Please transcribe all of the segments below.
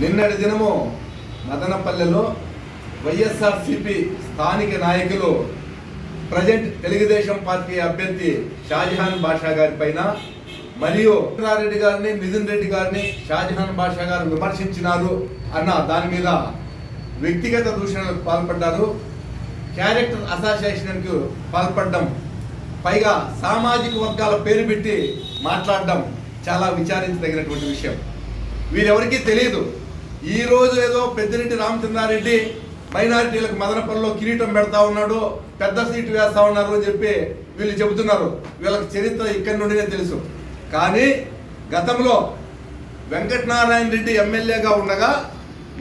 నిన్నటి దినము మదనపల్లెలో వైఎస్ఆర్సిపి స్థానిక నాయకులు ప్రజెంట్ తెలుగుదేశం పార్టీ అభ్యర్థి షాజహాన్ బాషా గారి పైన మరియు రెడ్డి గారిని మిథున్ రెడ్డి గారిని షాజహాన్ బాషా గారు విమర్శించినారు అన్న దాని మీద వ్యక్తిగత దూషణలకు పాల్పడ్డారు. క్యారెక్టర్ అసోసియేషన్కు పాల్పడడం పైగా సామాజిక వర్గాల పేరు పెట్టి మాట్లాడడం చాలా విచారించదగినటువంటి విషయం. వీరెవరికీ తెలియదు ఈ రోజు ఏదో పెద్దిరెడ్డి రామచంద్రారెడ్డి మైనారిటీలకు మదనపల్లిలో కిరీటం పెడతా ఉన్నాడు పెద్ద సీటు వేస్తా ఉన్నారు అని చెప్పి వీళ్ళు చెబుతున్నారు. వీళ్ళకి చరిత్ర ఇక్కడి నుండినే తెలుసు. కానీ గతంలో వెంకటనారాయణ రెడ్డి ఎమ్మెల్యేగా ఉండగా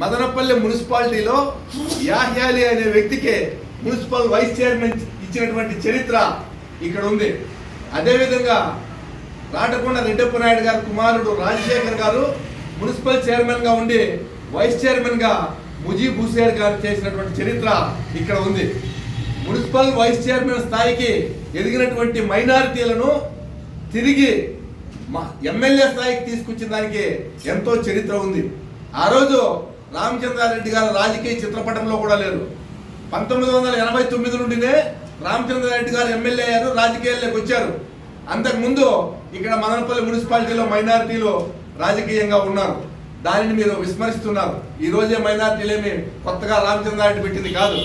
మదనపల్లి మున్సిపాలిటీలో యాహ్యాలి అనే వ్యక్తికి మున్సిపల్ వైస్ చైర్మన్ ఇచ్చినటువంటి చరిత్ర ఇక్కడ ఉంది. అదేవిధంగా రాటకొండ రెడ్డప్ప నాయుడు గారి కుమారుడు రాజశేఖర్ గారు మున్సిపల్ చైర్మన్గా ఉండి వైస్ చైర్మన్గా ముజీబ్ హుసేర్ గారు చేసినటువంటి చరిత్ర ఇక్కడ ఉంది. మున్సిపల్ వైస్ చైర్మన్ స్థాయికి ఎదిగినటువంటి మైనారిటీలను తిరిగి ఎమ్మెల్యే స్థాయికి తీసుకొచ్చిన దానికి ఎంతో చరిత్ర ఉంది. ఆ రోజు రామచంద్రారెడ్డి గారు రాజకీయ చిత్రపటంలో కూడా లేరు. పంతొమ్మిది వందల ఎనభై తొమ్మిది నుండినే రామచంద్రారెడ్డి గారు ఎమ్మెల్యే అయ్యారు రాజకీయాల్లోకి వచ్చారు. అంతకుముందు ఇక్కడ మదనపల్లి మున్సిపాలిటీలో మైనారిటీలు రాజకీయంగా ఉన్నారు. దానిని మీరు విస్మరిస్తున్నారు. ఈ రోజే మైనారిటీలేమి కొత్తగా రామచంద్రారెడ్డి పెట్టింది కాదు.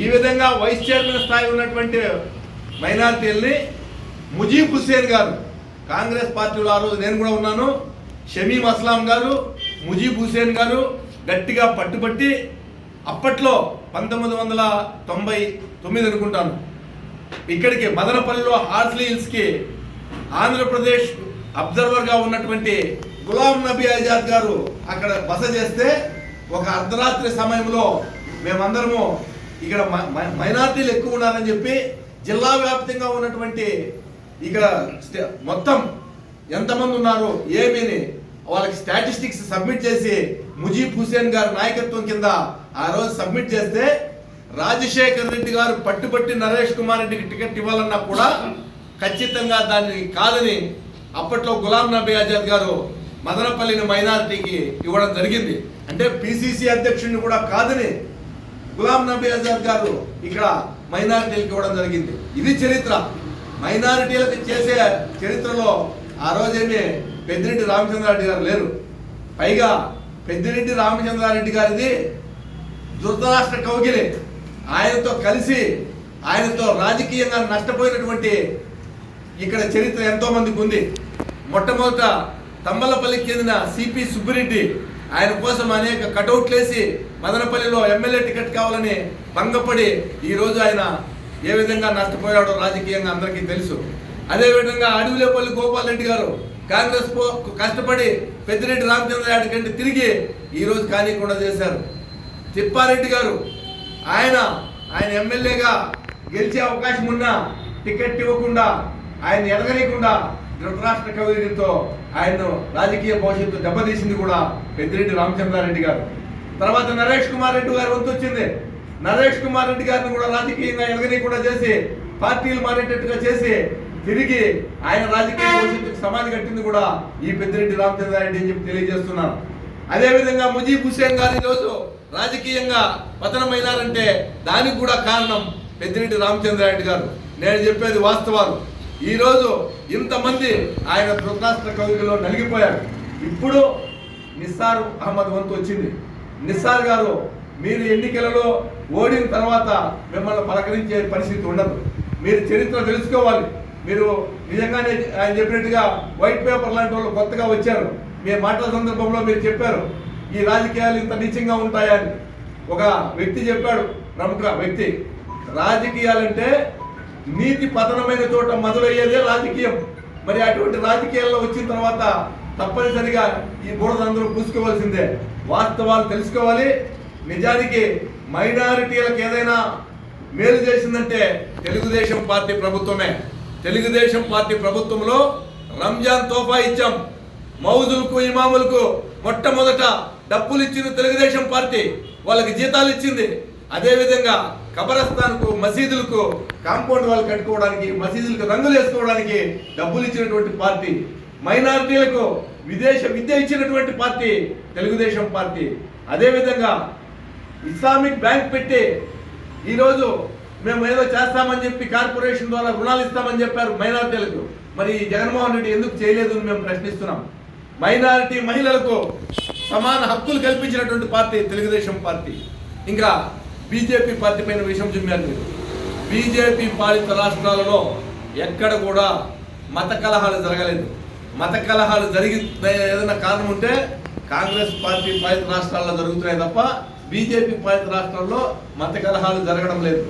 ఈ విధంగా వైస్ చైర్మన్ స్థాయి ఉన్నటువంటి మైనార్టీల్ని ముజీబ్ హుస్సేన్ గారు కాంగ్రెస్ పార్టీలో ఆ రోజు నేను కూడా ఉన్నాను షమీం అస్లాం గారు ముజీబ్ హుస్సేన్ గారు గట్టిగా పట్టుబట్టి అప్పట్లో పంతొమ్మిది వందల తొంభై తొమ్మిది అనుకుంటాను. ఇక్కడికి మదనపల్లిలో హార్స్లీ హిల్స్కి ఆంధ్రప్రదేశ్ అబ్జర్వర్గా ఉన్నటువంటి గులాం నబీ ఆజాద్ గారు అక్కడ బస చేస్తే ఒక అర్ధరాత్రి సమయంలో మేమందరము ఇక్కడ మ- మైనార్టీలు ఎక్కువ ఉన్నారని చెప్పి జిల్లా వ్యాప్తంగా ఉన్నటువంటి ఇక్కడ మొత్తం ఎంతమంది ఉన్నారు ఏమీని వాళ్ళకి స్టాటిస్టిక్స్ సబ్మిట్ చేసి ముజీబ్ హుసేన్ గారి నాయకత్వం కింద ఆ రోజు సబ్మిట్ చేస్తే రాజశేఖర్ రెడ్డి గారు పట్టుబట్టి నరేష్ కుమార్ రెడ్డికి టికెట్ ఇవ్వాలన్నా కూడా ఖచ్చితంగా దాన్ని కాదని అప్పట్లో గులాం నబీ ఆజాద్ గారు మదనపల్లిని మైనారిటీకి ఇవ్వడం జరిగింది. అంటే పిసిసి అధ్యక్షుడిని కూడా కాదని గులాం నబీ ఆజాద్ గారు ఇక్కడ మైనారిటీలకు ఇవ్వడం జరిగింది. ఇది చరిత్ర. మైనారిటీలకు చేసే చరిత్రలో ఆ రోజేమి పెద్దిరెడ్డి రామచంద్రారెడ్డి గారు లేరు. పైగా పెద్దిరెడ్డి రామచంద్రారెడ్డి గారిది దురదరాష్ట్ర కౌగిలి. ఆయనతో కలిసి ఆయనతో రాజకీయంగా నష్టపోయినటువంటి ఇక్కడ చరిత్ర ఎంతో మందికి ఉంది. మొట్టమొదట తమ్మలపల్లికి చెందిన సిపి సుబ్బిరెడ్డి ఆయన కోసం అనేక కటౌట్లు వేసి మదనపల్లిలో ఎమ్మెల్యే టికెట్ కావాలని భంగపడి ఈ రోజు ఆయన ఏ విధంగా నష్టపోయాడో రాజకీయంగా అందరికీ తెలుసు. అదేవిధంగా అడవిలేపల్లి గోపాల్ రెడ్డి గారు కాంగ్రెస్ కష్టపడి పెద్దిరెడ్డి రామచంద్రారెడ్డి కంటే తిరిగి ఈరోజు కానీకుండా చేశారు. తిప్పారెడ్డి గారు ఆయన ఆయన ఎమ్మెల్యేగా గెలిచే అవకాశం ఉన్నా టికెట్ ఇవ్వకుండా ఆయన ఎదగనీయకుండా ధృతరాష్ట్ర కవితో ఆయన్ను రాజకీయ భవిష్యత్తు దెబ్బతీసింది కూడా పెద్దిరెడ్డి రామచంద్రారెడ్డి గారు. తర్వాత నరేష్ కుమార్ రెడ్డి గారు వంతు వచ్చింది. నరేష్ కుమార్ రెడ్డి గారిని కూడా రాజకీయంగా ఎదగనీయకుండా చేసి పార్టీలు మారేటట్టుగా చేసి తిరిగి ఆయన రాజకీయ భవిష్యత్తుకు సమాధి కట్టింది కూడా ఈ పెద్దిరెడ్డి రామచంద్రారెడ్డి అని చెప్పి తెలియజేస్తున్నాను. అదేవిధంగా ముజీబ్ హుసేన్ గారు ఈరోజు రాజకీయంగా పతనమైనారంటే దానికి కూడా కారణం పెద్దిరెడ్డి రామచంద్రారెడ్డి గారు. నేను చెప్పేది వాస్తవాలు. ఈరోజు ఇంతమంది ఆయన ధృతరాష్ట్ర కవిలో నలిగిపోయారు. ఇప్పుడు నిస్సార్ అహ్మద్ వంతు వచ్చింది. నిస్సార్ గారు మీరు ఎన్నికలలో ఓడిన తర్వాత మిమ్మల్ని పలకరించే పరిస్థితి ఉండదు. మీరు చరిత్ర తెలుసుకోవాలి. మీరు నిజంగానే ఆయన చెప్పినట్టుగా వైట్ పేపర్ లాంటి వాళ్ళు కొత్తగా వచ్చారు. మీ మాటల సందర్భంలో మీరు చెప్పారు. ఈ రాజకీయాలు ఇంత నీచంగా ఉంటాయని ఒక వ్యక్తి చెప్పాడు. ప్రముఖ వ్యక్తి. రాజకీయాలంటే నీతి పతనమైన చోట మొదలయ్యేదే రాజకీయం. మరి అటువంటి రాజకీయాల్లో వచ్చిన తర్వాత తప్పనిసరిగా ఈ బురద అందరూ పూసుకోవాల్సిందే. వాస్తవాలు తెలుసుకోవాలి. నిజానికి మైనారిటీలకు ఏదైనా మేలు చేసిందంటే తెలుగుదేశం పార్టీ ప్రభుత్వమే. తెలుగుదేశం పార్టీ ప్రభుత్వంలో రంజాన్ తోఫా ఇచ్చాం. మౌజులకు ఇమాములకు మొట్టమొదట డబ్బులు ఇచ్చింది తెలుగుదేశం పార్టీ. వాళ్ళకి జీతాలు ఇచ్చింది. అదేవిధంగా కబరస్థాన్కు మసీదులకు కాంపౌండ్ వాళ్ళు కట్టుకోవడానికి మసీదులకు రంగులు వేసుకోవడానికి డబ్బులు ఇచ్చినటువంటి పార్టీ మైనారిటీలకు విదేశ విద్య ఇచ్చినటువంటి పార్టీ తెలుగుదేశం పార్టీ. అదేవిధంగా ఇస్లామిక్ బ్యాంక్ పెట్టి ఈరోజు మేము ఏదో చేస్తామని చెప్పి కార్పొరేషన్ ద్వారా రుణాలు ఇస్తామని చెప్పారు మైనారిటీలకు. మరి ఈ జగన్మోహన్ రెడ్డి ఎందుకు చేయలేదు అని మేము ప్రశ్నిస్తున్నాం. మైనారిటీ మహిళలకు సమాన హక్కులు కల్పించినటువంటి పార్టీ తెలుగుదేశం పార్టీ. ఇంకా బీజేపీ పార్టీ పైన విషయం చెప్పారు మీరు. బీజేపీ పాలిత రాష్ట్రాలలో ఎక్కడ కూడా మత కలహాలు జరగలేదు. మత కలహాలు జరిగి ఏదైనా కారణం ఉంటే కాంగ్రెస్ పార్టీ పాలిత రాష్ట్రాల్లో జరుగుతున్నాయి తప్ప బీజేపీ పాలిత రాష్ట్రాల్లో మత కలహాలు జరగడం లేదు.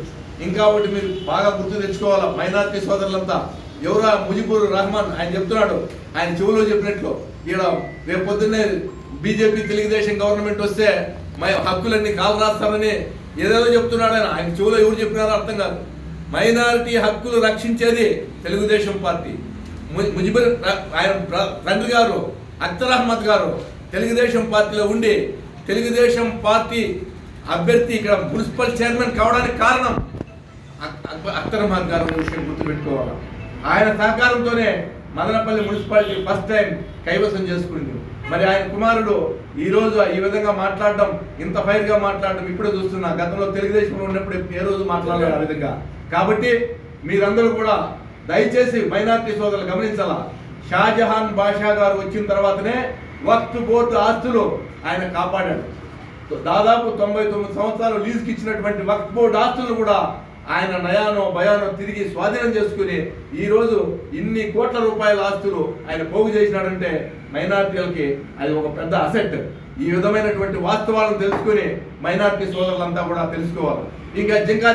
ఇంకా ఒకటి మీరు బాగా గుర్తు తెచ్చుకోవాలా? మైనార్టీ సోదరులంతా. ఎవరా ముజిబుర్ రహమాన్? ఆయన చెప్తున్నాడు. ఆయన చెవులో చెప్పినట్లు. ఈడ రేపు పొద్దున్నే బీజేపీ తెలుగుదేశం గవర్నమెంట్ వస్తే మా హక్కులన్నీ కాలు రాస్తామని ఏదేదో చెప్తున్నాడు ఆయన ఆయన చెవులో ఎవరు చెప్పినారో అర్థం కాదు. మైనారిటీ హక్కులు రక్షించేది తెలుగుదేశం పార్టీ. ముజిబర్ ఆయన తండ్రి గారు అఖ్తర్ అహ్మద్ గారు తెలుగుదేశం పార్టీలో ఉండి తెలుగుదేశం పార్టీ అభ్యర్థి ఇక్కడ మున్సిపల్ చైర్మన్ కావడానికి కారణం అక్- అఖ్తర్ అహ్మద్ గారు విషయం గుర్తుపెట్టుకోవాలి. ఆయన సహకారంతోనే మదనపల్లి మున్సిపాలిటీ ఫస్ట్ టైం కైవసం చేసుకుంది మరి ఆయన కుమారుడు ఈరోజు ఈ విధంగా మాట్లాడడం ఇంత ఫైర్గా మాట్లాడడం ఇప్పుడే చూస్తున్నా. గతంలో తెలుగుదేశంలో ఉన్నప్పుడు ఏ రోజు మాట్లాడలేదు ఆ విధంగా. కాబట్టి మీరందరూ కూడా దయచేసి మైనార్టీ సోదరులు గమనించాలా? షాజహాన్ బాషా గారు వచ్చిన తర్వాతనే వక్త్ బోర్డు ఆస్తులు ఆయన కాపాడాడు. దాదాపు తొంభై తొమ్మిది సంవత్సరాలు లీజుకి ఇచ్చినటువంటి వక్త్ బోర్డు ఆస్తులు కూడా ఆయన నయానో భయానో తిరిగి స్వాధీనం చేసుకుని ఈ రోజు ఇన్ని కోట్ల రూపాయల ఆస్తులు ఆయన పోగు చేసినాడంటే మైనార్టీలకి అది ఒక పెద్ద అసెట్ ఈ విధమైనటువంటి వాస్తవాలను తెలుసుకుని మైనార్టీ సోదరులంతా కూడా తెలుసుకోవాలి. ఇంకా జింకా